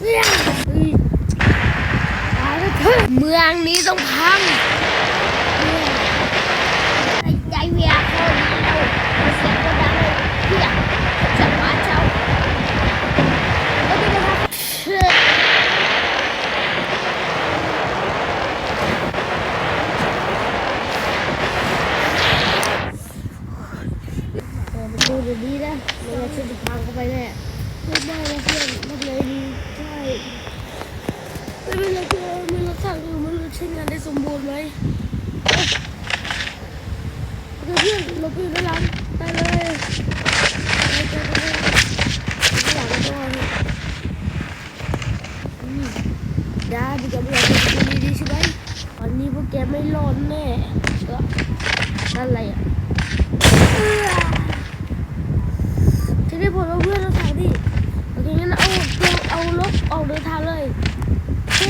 เมืองนี้ต้องพังใจเวียคนเราเสียงก็ดังเลยเพี้ยจับมาเจ้าก็จะมาเชื่อเออประตูเดี๋ยวนี้นะไม่งั้นฉันจะพังเข้าไปแน่ไม่ได้นะเพื่อน ไม่เป็นไรเพื่อนไม่รู้ทางอยู่ไม่รู้ใช้งานได้สมบูรณ์ไหมเอ้ยเดี๋ยวเพื่อนเราไปอยู่ด้านหลังไปเลยไปเจอกันเลยด้านหลังกันก่อนอืมดาดีกับเราเป็นคนดีใช่ไหมวันนี้พวกแกไม่รอดแน่ก็นั่นอะไรอะ ดิโอเคงั้นเอาเอาเอาลบออกเดินทางเลย โอเค